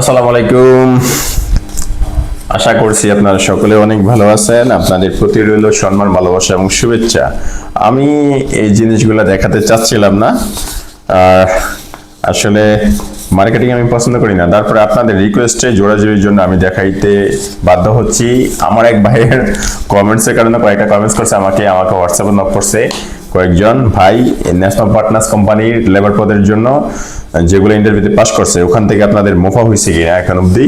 আসসালামু আলাইকুম। আশা করছি আপনারা সকলে অনেক ভালো আছেন। আপনাদের প্রতি রইল সম্মান, ভালোবাসা এবং শুভেচ্ছা। আমি এই জিনিসগুলো দেখাতে চাচ্ছিলাম না। আসলে মার্কেটিং আমি পছন্দ করি না। তারপরে আপনাদের রিকোয়েস্টে জোড়াজোড়ির জন্য আমি দেখাইতে বাধ্য হচ্ছি। আমার এক ভাইয়ের কমেন্টসের কারণে কয়েকটা কমেন্টস করছে, আমাকে আমাকে হোয়াটসঅ্যাপে নক করছে। কয়েকজন ভাই ন্যাশনাল পার্টনার্স কোম্পানির লেবার পদের জন্য যেগুলো ইন্টারভিউতে পাস করছে, ওখান থেকে আপনাদের মোফা হয়েছে কিনা এখন অবধি?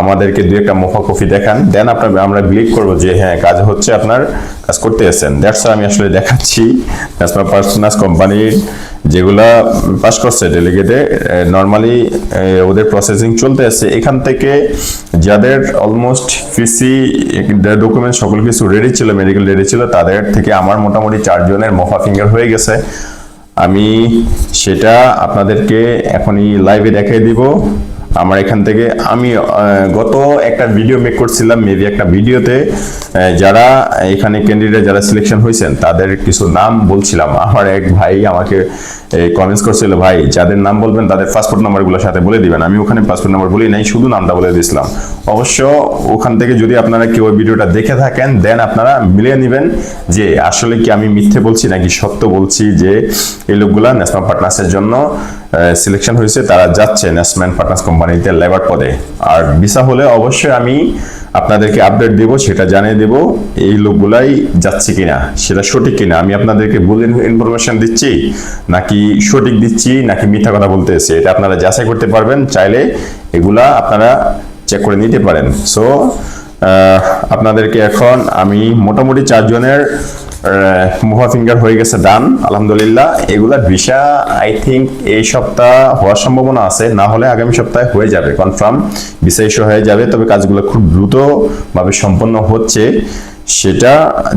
আমাদেরকে দু একটা মোফা কপি দেখান। দেন আপনার আমরা বিলিভ করব যে হ্যাঁ কাজ হচ্ছে আপনার। কাজ করতে এসেছেন। দ্যাটস আমি আসলে দেখাচ্ছি ন্যাশনাল পার্সোনাস কোম্পানির যেগুলা পাস করছে ডেলিগেটে নর্মালি ওদের প্রসেসিং চলতে আছে। এখান থেকে যাদের অলমোস্ট ফিসি ডকুমেন্ট সকল কিছু রেডি ছিল মেডিকেল রেডি ছিল, তাদের থেকে আমার মোটামুটি চারজনের মোফা ফিঙ্গার হয়ে গেছে। আমি সেটা আপনাদেরকে এখনই লাইভে দেখাই দিব। আমার এখান থেকে আমি গত একটা ভিডিও মেক করছিলাম মেবি একটা ভিডিওতে যারা এখানে ক্যান্ডিডেট যারা সিলেকশন হয়েছেন, তাদের কিছু নাম বলছিলাম। আমার এক ভাই আমাকে কমেন্টস করছিল, ভাই, যাদের নাম বলবেন, তাদের পাসপোর্ট নাম্বারগুলোর সাথে বলে দিবেন। আমি ওখানে পাসপোর্ট নাম্বার বলি নাই, শুধু নামটা বলে দিয়েছিলাম। অবশ্য ওখান থেকে যদি আপনারা কেউ ওই ভিডিওটা দেখে থাকেন দেন আপনারা মিলিয়ে নেবেন যে আসলে কি আমি মিথ্যে বলছি নাকি সত্য বলছি যে এই লোকগুলা ন্যাশনাল পার্টনার্সের জন্য সিলেকশন হয়েছে, তারা যাচ্ছে ন্যাশনাল পার্টনার্স কোম্পানিতে লেবার পদে। আর ভিসা হলে অবশ্যই আমি আপনাদেরকে আপডেট দেব, সেটা জানিয়ে দেব, এই লোকগুলাই যাচ্ছে কিনা, সেটা সঠিক কিনা, আমি আপনাদেরকে ভুল ইনফরমেশন দিচ্ছি, নাকি সঠিক দিচ্ছি, নাকি মিথ্যা কথা বলতেছি, এটা আপনারা যাচাই করতে পারবেন, চাইলে এগুলা আপনারা চেক করে নিতে পারেন। সো আপনাদেরকে এখন আমি মোটামুটি চারজনের মুভা ফিঙ্গার হয়ে গেছে ডান আলহামদুলিল্লাহ। এগুলা ভিসা আই থিঙ্ক এই সপ্তাহ হওয়ার সম্ভাবনা আছে। না হলে আগামী সপ্তাহে হয়ে যাবে কনফার্ম ভিসা ইস্যু হয়ে যাবে, তবে কাজগুলো খুব দ্রুতভাবে সম্পন্ন হচ্ছে। সেটা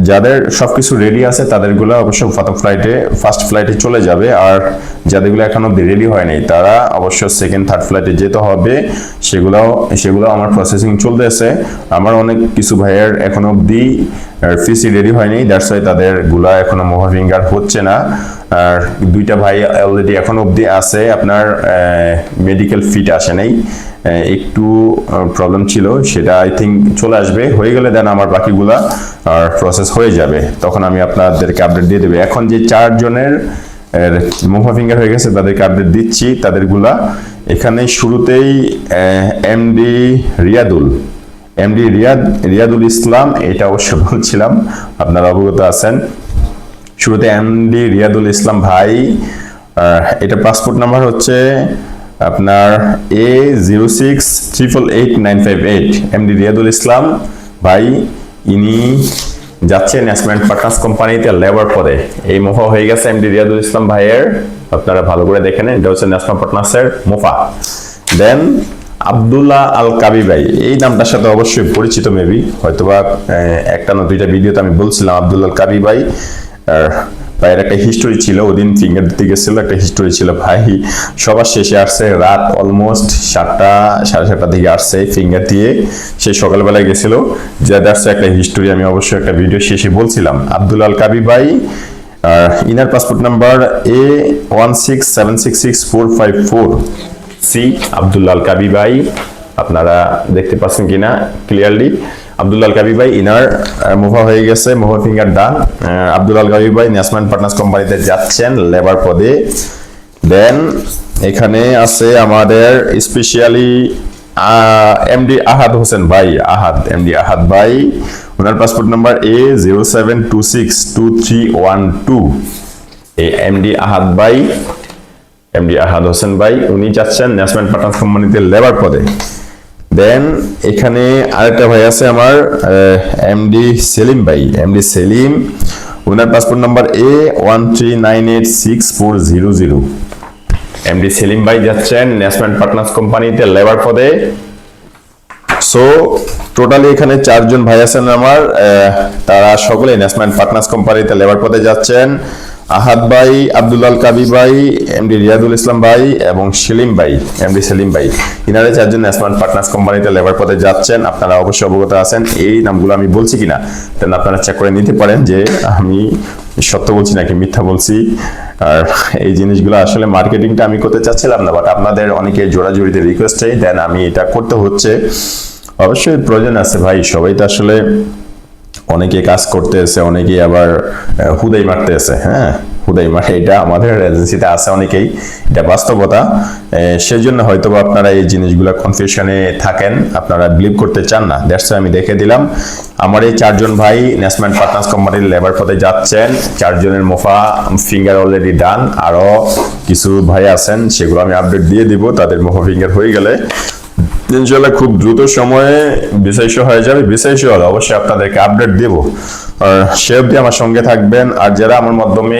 যাদের সবকিছু রেডি আছে, তাদেরগুলো অবশ্য প্রথম ফ্লাইটে ফার্স্ট ফ্লাইটে চলে যাবে। আর যাদেরগুলো এখন অব্দি রেডি হয়নি, তারা অবশ্য সেকেন্ড থার্ড ফ্লাইটে যেতে হবে। সেগুলো সেগুলো আমার প্রসেসিং চলতেছে। আমার অনেক কিছু ভাইয়ের এখন অব্দি ফিসি রেডি হয়নি। দ্যাটস ওয়াই তাদেরগুলা এখনও মোভা ফিঙ্গার হচ্ছে না। আর দুইটা ভাই অলরেডি এখন অব্দি আছে। আপনার মেডিকেল ফিট আসে নাই। একটু প্রবলেম ছিল। সেটা আই থিঙ্ক চলে আসবে। হয়ে গেলে দেন আমার বাকিগুলা প্রসেস হয়ে যাবে। তখন আমি আপনাদেরকে আপডেট দিয়ে দেবো। এখন যে চারজনের মুভা ফিঙ্গার হয়ে গেছে, তাদেরকে আপডেট দিচ্ছি। তাদেরগুলা এখানে শুরুতেই এমডি রিয়াদুল। এমডি রিয়াদ, রিয়াদুল ইসলাম, এটা অবশ্য বলছিলাম, আপনারা অবগত আছেন। শুরুতে এমডি রিয়াদুল ইসলাম ভাই এটা পাসপোর্ট নাম্বার হচ্ছে আপনার A zero six triple eight nine five eight MD Riadul Islam ভাই, ইনি যাচ্ছে ন্যাশনাল পার্টনার্স কোম্পানিতে লেবার পদে এই মোফা হয়ে গেছে এমডি রিয়াদুল ইসলাম ভাইয়ের। আপনারা ভালো করে দেখে নেন, এটা হচ্ছে ন্যাশনাল পার্টনার্সের মোফা দেন আব্দুল্লাহ আল কাবি ভাই, এই নামটার সাথে অবশ্যই পরিচিত মেবি হয়তোবা একটা না দুইটা ভিডিওতে আমি বলছিলাম আব্দুল্লাহ আল কাবি ভাই ভাইয়ের একটা হিস্টোরি ছিল, ওদিন ফিঙ্গার দিতে গেছিল, একটা হিস্টোরি ছিল ভাই। সবার শেষে আসছে, রাত অলমোস্ট সাতটা, সাড়ে সাতটা দিকে আসছে ফিঙ্গার দিয়ে সে সকালবেলায় গেছিল। যে আসছে একটা হিস্টোরি আমি অবশ্যই একটা ভিডিও শেষে বলছিলাম। আব্দুল আল কাবি ভাই inner passport number A one six seven six six four five four C Abdullah Kabi ভাই, আপনারা দেখতে পাচ্ছেন কিনা ক্লিয়ারলি আব্দুল্লাল কাবি ভাই, ইনার মুভা হয়ে গেছে মুভা ফিঙ্গার ডান আব্দুল্লাল কাবি ভাই ন্যাশনাল পার্টনার্স কোম্পানিতে যাচ্ছেন লেবার পদে। দেন, এখানে আছে আমাদের স্পেশালি এমডি আহাদ হোসেন ভাই, আহাদ, এমডি আহাদ ভাই। ওনার passport number A zero seven two six two three one two. এই এমডি আহাদ ভাই, এমডি আহাদ হোসেন ভাই, উনি যাচ্ছেন ন্যাশনাল পার্টনার্স কোম্পানিতে লেবার পদে। দেন এখানে আরেকটা ভাই আছে আমার এমডি সেলিম ভাই MD Selim. Owner passport number A one three nine eight six four zero zero MD Selim ভাই যাচ্ছেন ন্যাশনাল পার্টনার্স কোম্পানিতে লেবার পদে। সো টোটালি এখানে চারজন ভাই আছেন আমার তারা সকলে ন্যাশনাল পার্টনার্স কোম্পানিতে লেবার পদে যাচ্ছেন। আহাদ ভাই, আব্দুল্লাল কাবি ভাই, এমডি রিয়াদুল ইসলাম ভাই এবং সেলিম ভাই, এমডি সেলিম ভাই। ইনারা চারজন ন্যাশনাল পার্টনার্স কোম্পানিতে লেবার পদে যাচ্ছেন। আপনারা অবশ্যই অবগত আছেন। এই নামগুলো আমি বলছি কিনা দেন আপনারা চেক করে নিতে পারেন যে আমি সত্য বলছি নাকি মিথ্যা বলছি। আর এই জিনিসগুলো আসলে মার্কেটিংটা আমি করতে চাচ্ছিলাম না বাট আপনাদের অনেকে জোড়াজুড়িতে রিকোয়েস্টে দেন আমি এটা করতে হচ্ছে। অবশ্যই প্রয়োজন আছে ভাই, সবাই তো আসলে অনেকে কাজ করতে এসে অনেকে আবার হুদাই মারতে এসে হ্যাঁ? হুদাই মারে, এটা আমাদের এজেন্সিতে আছে অনেকেই, এটা বাস্তবতা। সেজন্য হয়তো আপনারা এই জিনিসগুলো কনফিউশনে থাকেন, আপনারা বিলিভ করতে চান না। দ্যাটস আমি দেখে দিলাম। আমার এই চারজন ভাই ন্যাশনাল পার্টনার্স কোম্পানির লেবার পথে যাচ্ছেন, চারজনের মোফা ফিঙ্গার অলরেডি ডান আরও কিছু ভাই আছেন, সেগুলো আমি আপডেট দিয়ে দিব, তাদের মোফা ফিঙ্গার হয়ে গেলে। ইনশাল্লাহ খুব দ্রুত সময়ে বিশেষ হয়ে যাবে। বিশেষ হলে অবশ্যই আপনাদেরকে আপডেট দেব। সে অবধি আমার সঙ্গে থাকবেন। আর যারা আমার মাধ্যমে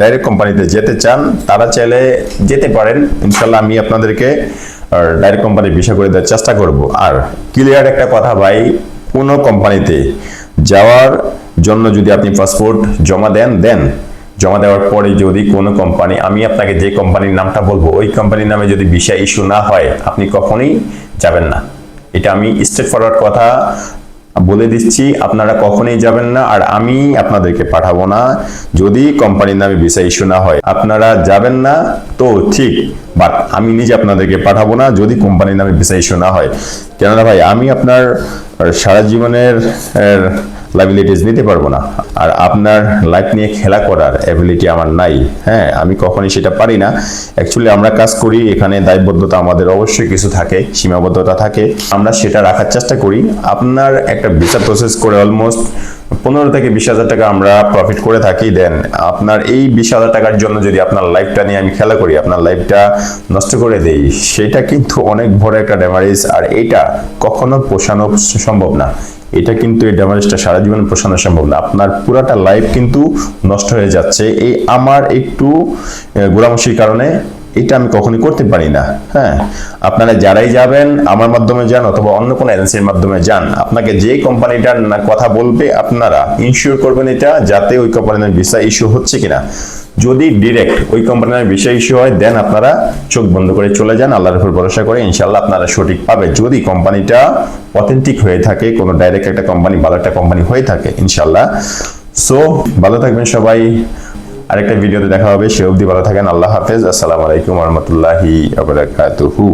ডাইরেক্ট কোম্পানিতে যেতে চান, তারা চাইলে যেতে পারেন। ইনশাল্লাহ আমি আপনাদেরকে ডাইরেক্ট কোম্পানি বিষয় করে দেওয়ার চেষ্টা করব। আর ক্লিয়ার একটা কথা ভাই, কোনো কোম্পানিতে যাওয়ার জন্য যদি আপনি পাসপোর্ট জমা দেন দেন। জমা দেওয়ার পরে যদি কোনো কোম্পানি আমি আপনাকে যে কোম্পানির নামটা বলব, ওই কোম্পানির নামে যদি ভিসা ইস্যু না হয়, আপনি কখনোই যাবেন না। এটা আমি স্ট্রেট ফরওয়ার্ড কথা বলে দিচ্ছি, আপনারা কখনোই যাবেন না, আর আমি আপনাদেরকে পাঠাবো না। যদি কোম্পানির নামে ভিসা ইস্যু না হয়, আপনারা যাবেন না, তো ঠিক বাট আমি নিজে আপনাদেরকে পাঠাবো না, যদি কোম্পানির নামে ভিসা ইস্যু না হয়। কেননা ভাই, আমি আপনার সারা জীবনের লাইবিলিটিস নিতে পারব না। আর আপনার লাইফ নিয়ে খেলা করার অ্যাবিলিটি আমার নাই। হ্যাঁ আমি কখনই সেটা পারি না। অ্যাকচুয়ালি আমরা কাজ করি, এখানে দায়বদ্ধতা আমাদের অবশ্যই কিছু থাকে, সীমাবদ্ধতা থাকে। আমরা সেটা রাখার চেষ্টা করি। আপনার একটা ভিসা প্রসেস করে অলমোস্ট পনেরো থেকে বিশ হাজার টাকা আমরা প্রফিট করে থাকি। দেন আপনার এই বিশ হাজার টাকার জন্য যদি আপনার লাইফটা নিয়ে আমি খেলা করি, আপনার লাইফটা নষ্ট করে দেই, সেটা কিন্তু অনেক বড় একটা ড্যামারেজ আর এটা কখনো পোষানো সম্ভব না। এটা কিন্তু এই ড্যামারেজটা সারা জীবন পোষানো সম্ভব না। আপনার পুরাটা লাইফ কিন্তু নষ্ট হয়ে যাচ্ছে। এই আমার একটু গোড়ামসির কারণে এটা আমি কখনোই করতে পারি না। হ্যাঁ আপনারা যারাই যাবেন আমার মাধ্যমে যান অথবা অন্য কোনো এজেন্সির মাধ্যমে যান, আপনাকে যে কোম্পানিটার কথা বলবে আপনারা ইনশিওর করবেন এটা যাতে ওই কোম্পানির ভিসা ইস্যু হচ্ছে কিনা। যদি ডিরেক্ট ওই কোম্পানির ভিসা ইস্যু হয় দেন আপনারা চোখ বন্ধ করে চলে যান, আল্লাহর উপর ভরসা করে ইনশাল্লাহ আপনারা সঠিক পাবে। যদি কোম্পানিটা অথেন্টিক হয়ে থাকে, কোনো ডাইরেক্ট একটা কোম্পানি, ভালো একটা কোম্পানি হয়ে থাকে ইনশাল্লাহ সো ভালো থাকবেন সবাই। আরেকটা ভিডিওতে দেখা হবে সে অবধি ভালো থাকেন আল্লাহ হাফেজ আসসালামু আলাইকুম রহমতুল্লাহি আবরাকাতুহু